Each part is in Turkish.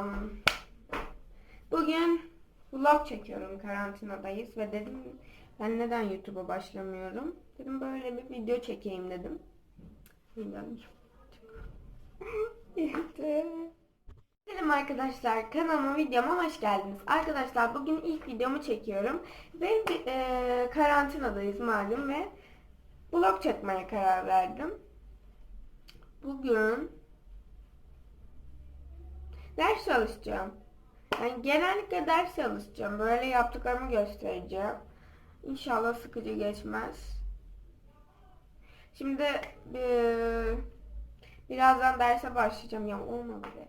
Selam. Bugün vlog çekiyorum karantinadayız ve dedim ben neden YouTube'a başlamıyorum? Dedim böyle bir video çekeyim dedim. Selam arkadaşlar kanalıma videoma hoş geldiniz. Arkadaşlar bugün ilk videomu çekiyorum ve e, karantinadayız malum ve vlog çekmeye karar verdim. Bugün ders çalışacağım. Yani genellikle ders çalışacağım. Böyle yaptıklarımı göstereceğim. İnşallah sıkıcı geçmez. Şimdi eee, birazdan derse başlayacağım. Ya olmadı be.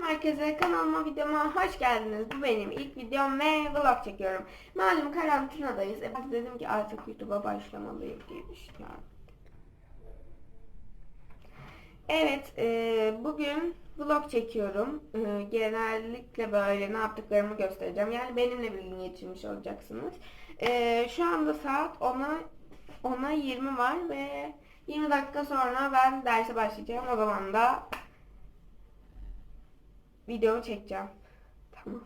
Herkese kanalıma videoma hoş geldiniz. Bu benim ilk videom ve vlog çekiyorum. Malum karantinadayız. E, dedim ki artık YouTube'a başlamalıyım diye düşünüyorum. Evet, e, bugün vlog çekiyorum. E, genellikle böyle ne yaptıklarımı göstereceğim. Yani benimle bilgi geçirmiş olacaksınız. E, şu anda saat 10'a 10'a 20 var ve 20 dakika sonra ben derse başlayacağım. O zaman da videomu çekeceğim. Tamam.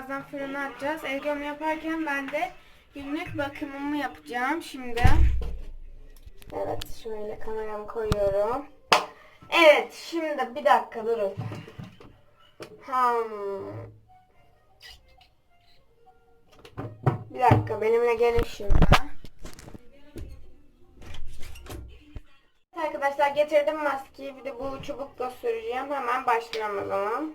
Birazdan fırına atacağız. Onu yaparken ben de günlük bakımımı yapacağım şimdi. Evet, şöyle kameramı koyuyorum. Evet, şimdi bir dakika durun. Hmm. Bir dakika, benimle gelin şurada. Arkadaşlar getirdim maskeyi. Bir de bu çubukla süreceğim. Hemen başlıyorum o zaman.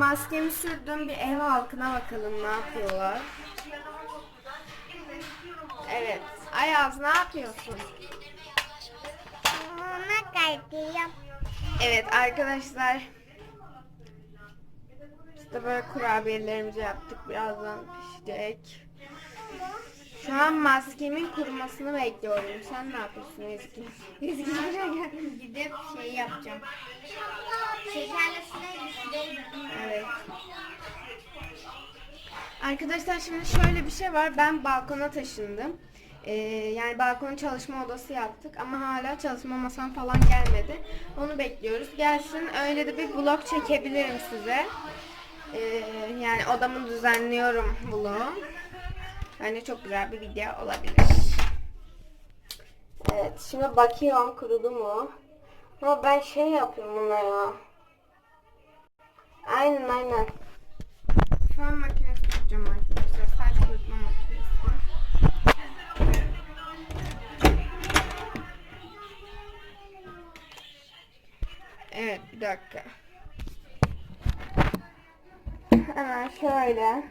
maskemi sürdüm bir ev halkına bakalım ne yapıyorlar. Evet, Ayaz ne yapıyorsun? Mama kaydıyım. Evet arkadaşlar. İşte böyle kurabiyelerimizi yaptık. Birazdan pişecek. Şu an maskemin kurumasını bekliyorum. Sen ne yapıyorsun Ezgi? Ezgi. Gidip şey yapacağım. Evet. Arkadaşlar şimdi şöyle bir şey var. Ben balkona taşındım. Ee, yani balkon çalışma odası yaptık ama hala çalışma masam falan gelmedi. Onu bekliyoruz. Gelsin öyle de bir vlog çekebilirim size. Ee, yani odamı düzenliyorum vlog. Bence çok güzel bir video olabilir. Evet şimdi bakıyorum kurudu mu? Ama ben şey yapıyorum buna ya. Aynen aynen. Fön makinesi tutacağım arkadaşlar. Saç kurutma makinesi. Evet bir dakika. Hemen şöyle.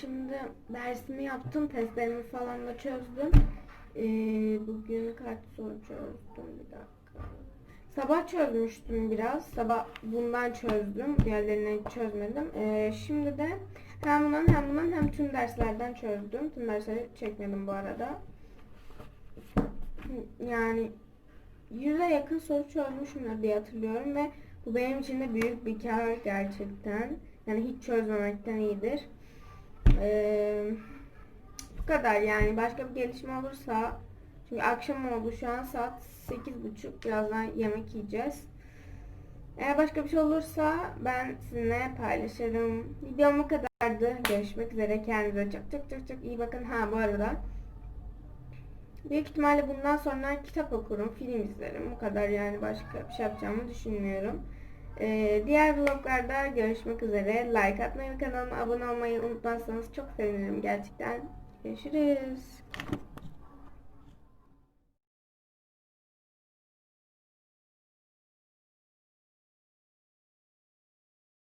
Şimdi dersimi yaptım. Testlerimi falan da çözdüm. Ee, bugün kaç soru çözdüm? Bir dakika. Sabah çözmüştüm biraz. Sabah bundan çözdüm. Diğerlerini çözmedim. Ee, şimdi de hem bundan hem bundan hem tüm derslerden çözdüm. Tüm dersleri çekmedim bu arada. Yani yüze yakın soru çözmüşümdür diye hatırlıyorum ve bu benim için de büyük bir kar gerçekten. Yani hiç çözmemekten iyidir. Ee, bu kadar yani. Başka bir gelişme olursa çünkü akşam oldu şu an saat 8.30 birazdan yemek yiyeceğiz. Eğer başka bir şey olursa ben sizinle paylaşırım. Videom bu kadardı. Görüşmek üzere. Kendinize çok çok çok çok iyi bakın. Ha bu arada Büyük ihtimalle bundan sonra kitap okurum, film izlerim. Bu kadar yani başka bir şey yapacağımı düşünmüyorum. Ee, diğer vloglarda görüşmek üzere. Like atmayı ve kanalıma abone olmayı unutmazsanız çok sevinirim gerçekten. Görüşürüz.